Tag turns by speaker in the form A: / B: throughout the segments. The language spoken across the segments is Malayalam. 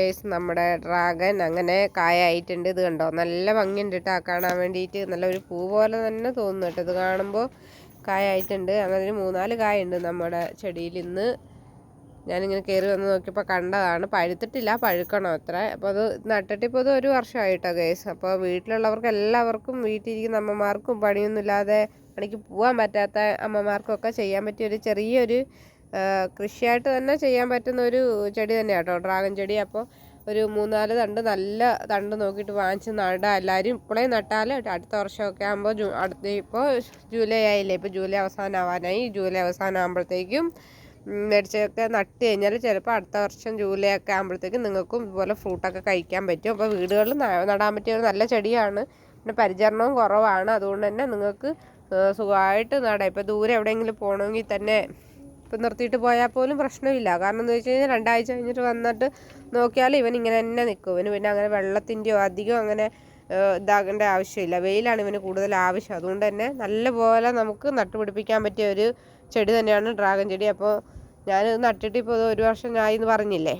A: ഗേസ് നമ്മുടെ ഡ്രാഗൻ അങ്ങനെ കായായിട്ടുണ്ട്. ഇത് കണ്ടോ? നല്ല ഭംഗിയുണ്ട് കേട്ടോ കാണാൻ വേണ്ടിയിട്ട് നല്ലൊരു പൂ പോലെ തന്നെ തോന്നുന്നു കേട്ടോ ഇത് കാണുമ്പോൾ കായായിട്ടുണ്ട്. അങ്ങനെ ഒരു മൂന്നാൽ കായുണ്ട് നമ്മുടെ ചെടിയിൽ ഇന്ന്. ഞാനിങ്ങനെ കയറി വന്ന് നോക്കിയപ്പോൾ കണ്ടതാണ്. പഴുത്തിട്ടില്ല പഴുക്കണം അത്ര. അപ്പോൾ അത് നട്ടിട്ട് ഇപ്പോൾ ഒരു വർഷമായിട്ടോ ഗേസ് അപ്പോൾ വീട്ടിലുള്ളവർക്ക് എല്ലാവർക്കും വീട്ടിലിരിക്കുന്ന അമ്മമാർക്കും പണിയൊന്നുമില്ലാതെ പണിക്ക് പോകാൻ പറ്റാത്ത അമ്മമാർക്കൊക്കെ ചെയ്യാൻ പറ്റിയ ഒരു ചെറിയൊരു കൃഷിയായിട്ട് തന്നെ ചെയ്യാൻ പറ്റുന്ന ഒരു ചെടി തന്നെയാണ് കേട്ടോ ഡ്രാഗൺ ചെടി അപ്പോൾ ഒരു മൂന്നാൽ തണ്ട് നല്ല തണ്ട് നോക്കിയിട്ട് വാങ്ങിച്ച് നടുക എല്ലാവരും ഇപ്പോഴേ നട്ടാൽ അടുത്ത വർഷമൊക്കെ ആകുമ്പോൾ ജൂ അടുത്ത ഇപ്പോൾ ജൂലൈ ആയില്ലേ? ഇപ്പോൾ ജൂലൈ അവസാനം ആവാനായി ജൂലൈ അവസാനം ആകുമ്പോഴത്തേക്കും മേടിച്ചൊക്കെ നട്ട് കഴിഞ്ഞാൽ ചിലപ്പോൾ അടുത്ത വർഷം ജൂലൈ ഒക്കെ ആകുമ്പോഴത്തേക്കും നിങ്ങൾക്കും ഇതുപോലെ ഫ്രൂട്ടൊക്കെ കഴിക്കാൻ പറ്റും. അപ്പോൾ വീടുകളിൽ നടാൻ പറ്റിയ ഒരു നല്ല ചെടിയാണ്. പിന്നെ പരിചരണവും കുറവാണ്. അതുകൊണ്ട് തന്നെ നിങ്ങൾക്ക് സുഖമായിട്ട് നടാം. ഇപ്പോൾ ദൂരെ എവിടെയെങ്കിലും പോകണമെങ്കിൽ തന്നെ ഇപ്പം നിർത്തിയിട്ട് പോയാൽ പോലും പ്രശ്നമില്ല. കാരണം എന്ന് വെച്ച് കഴിഞ്ഞാൽ രണ്ടാഴ്ച കഴിഞ്ഞിട്ട് വന്നിട്ട് നോക്കിയാൽ ഇവൻ ഇങ്ങനെ തന്നെ നിൽക്കും. ഇവന് പിന്നെ അങ്ങനെ വെള്ളത്തിന്റെയോ അധികം അങ്ങനെ ഇതാകേണ്ട ആവശ്യമില്ല. വെയിലാണ് ഇവന് കൂടുതൽ ആവശ്യം. അതുകൊണ്ട് തന്നെ നല്ലപോലെ നമുക്ക് നട്ടുപിടിപ്പിക്കാൻ പറ്റിയ ഒരു ചെടി തന്നെയാണ് ഡ്രാഗൺ ചെടി. അപ്പോൾ ഞാൻ നട്ടിട്ട് ഇപ്പോൾ ഒരു വർഷം ആയി എന്ന് പറഞ്ഞില്ലേ?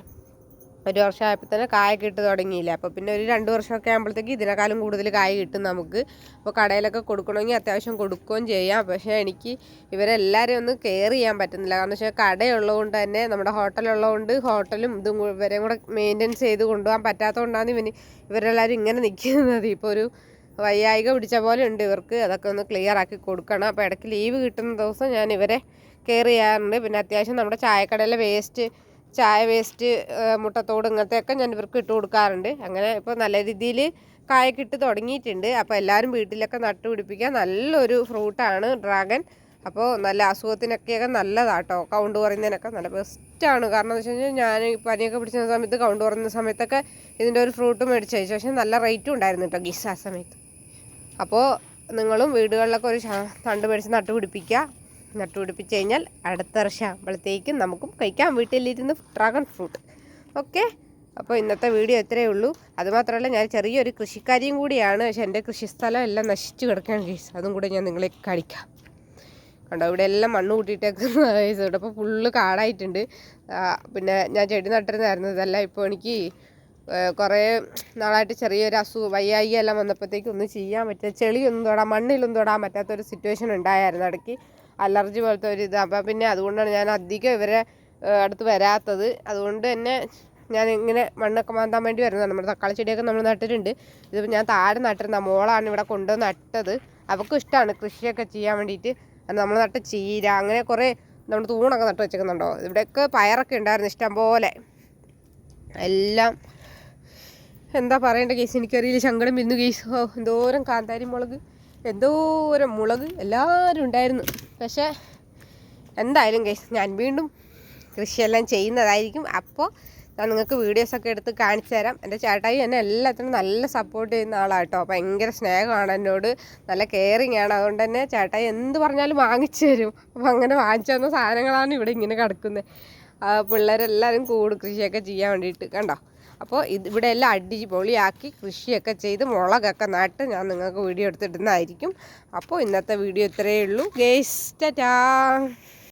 A: ഒരു വർഷം ആയപ്പോൾ തന്നെ കായ കിട്ടു തുടങ്ങിയില്ല? അപ്പോൾ പിന്നെ ഒരു രണ്ട് വർഷമൊക്കെ ആകുമ്പോഴത്തേക്ക് ഇതിനേക്കാളും കൂടുതൽ കായ കിട്ടും നമുക്ക്. അപ്പോൾ കടയിലൊക്കെ കൊടുക്കണമെങ്കിൽ അത്യാവശ്യം കൊടുക്കുകയും ചെയ്യാം. പക്ഷേ എനിക്ക് ഇവരെല്ലാവരും ഒന്ന് കെയർ ചെയ്യാൻ പറ്റുന്നില്ല. കാരണം വെച്ചാൽ കടയുള്ളതുകൊണ്ട് തന്നെ നമ്മുടെ ഹോട്ടലുള്ളതുകൊണ്ട് ഹോട്ടലും ഇതും ഇവരെയും കൂടെ മെയിന്റെനൻസ് ചെയ്ത് കൊണ്ടുപോകാൻ പറ്റാത്തതുകൊണ്ടാണ് ഇവന് ഇവരെല്ലാവരും ഇങ്ങനെ നിൽക്കുന്നത്. ഇപ്പോൾ ഒരു വയ്യായിക പിടിച്ച പോലെ ഉണ്ട് ഇവർക്ക്. അതൊക്കെ ഒന്ന് ക്ലിയർ ആക്കി കൊടുക്കണം. അപ്പോൾ ഇടയ്ക്ക് ലീവ് കിട്ടുന്ന ദിവസം ഞാൻ ഇവരെ കെയർ ചെയ്യാറുണ്ട്. പിന്നെ അത്യാവശ്യം നമ്മുടെ ചായക്കടയിലെ വേസ്റ്റ് ചായ വേസ്റ്റ് മുട്ടത്തോട് ഇങ്ങനത്തെയൊക്കെ ഞാൻ ഇവർക്ക് ഇട്ട് കൊടുക്കാറുണ്ട്. അങ്ങനെ ഇപ്പോൾ നല്ല രീതിയിൽ കായൊക്കെ ഇട്ട് തുടങ്ങിയിട്ടുണ്ട്. അപ്പോൾ എല്ലാവരും വീട്ടിലൊക്കെ നട്ടുപിടിപ്പിക്കുക നല്ലൊരു ഫ്രൂട്ടാണ് ഡ്രാഗൺ. അപ്പോൾ നല്ല അസുഖത്തിനൊക്കെയൊക്കെ നല്ലതാട്ടോ. കൗണ്ട് കുറയുന്നതിനൊക്കെ നല്ല ബെസ്റ്റാണ്. കാരണം എന്ന് വെച്ച് കഴിഞ്ഞാൽ ഞാൻ പനിയൊക്കെ പിടിച്ച സമയത്ത് കൗണ്ട് കുറയുന്ന സമയത്തൊക്കെ ഇതിന്റെ ഒരു ഫ്രൂട്ട് മേടിച്ച് പക്ഷേ നല്ല റേറ്റും ഉണ്ടായിരുന്നു കേട്ടോ ഗിസ് ആ സമയത്ത്. അപ്പോൾ നിങ്ങളും വീടുകളിലൊക്കെ ഒരു തണ്ട് മേടിച്ച് നട്ടുപിടിപ്പിക്കുക. നട്ടുപിടിപ്പിച്ച് കഴിഞ്ഞാൽ അടുത്ത വർഷം ആകുമ്പോഴത്തേക്കും നമുക്കും കഴിക്കാം. വീട്ടിലിരുന്ന് ഡ്രാഗൺ ഫ്രൂട്ട് ഓക്കെ അപ്പോൾ ഇന്നത്തെ വീഡിയോ ഇത്രയേ ഉള്ളൂ. അതുമാത്രമല്ല ഞാൻ ചെറിയൊരു കൃഷിക്കാരിയും കൂടിയാണ്. പക്ഷെ എന്റെ കൃഷിസ്ഥലം എല്ലാം നശിച്ചു കിടക്കുകയാണ് കേസ് അതും കൂടെ ഞാൻ നിങ്ങളെ കാണിക്കാം. കണ്ടോ ഇവിടെ എല്ലാം മണ്ണ് കൂട്ടിയിട്ടേക്കുന്ന കേസ് ഇവിടെ അപ്പോൾ ഫുള്ള് കാടായിട്ടുണ്ട്. പിന്നെ ഞാൻ ചെടി നട്ടിരുന്നായിരുന്നു ഇതല്ല ഇപ്പോൾ എനിക്ക് കുറേ നാളായിട്ട് ചെറിയൊരു അസുഖം വയ്യായി എല്ലാം വന്നപ്പോഴത്തേക്കും ഒന്നും ചെയ്യാൻ പറ്റില്ല. ചെളിയൊന്നും തൊടാൻ മണ്ണിലൊന്നും തൊടാൻ പറ്റാത്തൊരു സിറ്റുവേഷൻ ഉണ്ടായിരുന്നു ഇടയ്ക്ക്. അലർജി പോലത്തെ ഒരു ഇത്. അപ്പം പിന്നെ അതുകൊണ്ടാണ് ഞാൻ അധികം ഇവരെ അടുത്ത് വരാത്തത്. അതുകൊണ്ട് തന്നെ ഞാൻ ഇങ്ങനെ മണ്ണൊക്കെ മാന്താൻ വേണ്ടി വരുന്നതാണ്. നമ്മുടെ തക്കാളി ചെടിയൊക്കെ നമ്മൾ നട്ടിട്ടുണ്ട്. ഇതിപ്പോൾ ഞാൻ താഴെ നട്ടിരുന്ന മോളാണ് ഇവിടെ കൊണ്ടുവന്ന് നട്ടത്. അവൾക്കും ഇഷ്ടമാണ് കൃഷിയൊക്കെ ചെയ്യാൻ വേണ്ടിയിട്ട്. നമ്മൾ നട്ട ചീര അങ്ങനെ കുറേ നമ്മൾ തൂണൊക്കെ നട്ട് വെച്ചേക്കുന്നുണ്ടോ? ഇവിടെയൊക്കെ പയറൊക്കെ ഉണ്ടായിരുന്നു ഇഷ്ടം പോലെ. എല്ലാം എന്താ പറയേണ്ട കേസ് എനിക്കറിയില്ല. ശങ്കടം ബിന്ദു കേസ് എന്തോരം കാന്താരി മുളക് എന്തോരം മുളക് എല്ലാവരും ഉണ്ടായിരുന്നു. പക്ഷേ എന്തായാലും കേസ് ഞാൻ വീണ്ടും കൃഷിയെല്ലാം ചെയ്യുന്നതായിരിക്കും. അപ്പോൾ ഞാൻ നിങ്ങൾക്ക് വീഡിയോസൊക്കെ എടുത്ത് കാണിച്ചു തരാം. എന്റെ ചേട്ടായി എന്നെ എല്ലാത്തിനും നല്ല സപ്പോർട്ട് ചെയ്യുന്ന ആളാട്ടോ. ഭയങ്കര സ്നേഹമാണ് എന്നോട്. നല്ല കെയറിങ് ആണ്. അതുകൊണ്ട് തന്നെ ചേട്ടായി എന്ത് പറഞ്ഞാലും വാങ്ങിച്ചു തരും. അപ്പോൾ അങ്ങനെ വാങ്ങിച്ചു തന്ന സാധനങ്ങളാണ് ഇവിടെ ഇങ്ങനെ കിടക്കുന്നത്. പിള്ളേരെല്ലാവരും കൂടും കൃഷിയൊക്കെ ചെയ്യാൻ വേണ്ടിയിട്ട്. കണ്ടോ? അപ്പോൾ ഇത് ഇവിടെ എല്ലാം അടിപൊളിയാക്കി പൊളിയാക്കി കൃഷിയൊക്കെ ചെയ്ത് മുളകൊക്കെ നട്ട് ഞാൻ നിങ്ങൾക്ക് വീഡിയോ എടുത്തിടുന്നതായിരിക്കും. അപ്പോൾ ഇന്നത്തെ വീഡിയോ ഇത്രയേ ഉള്ളൂ. ടാ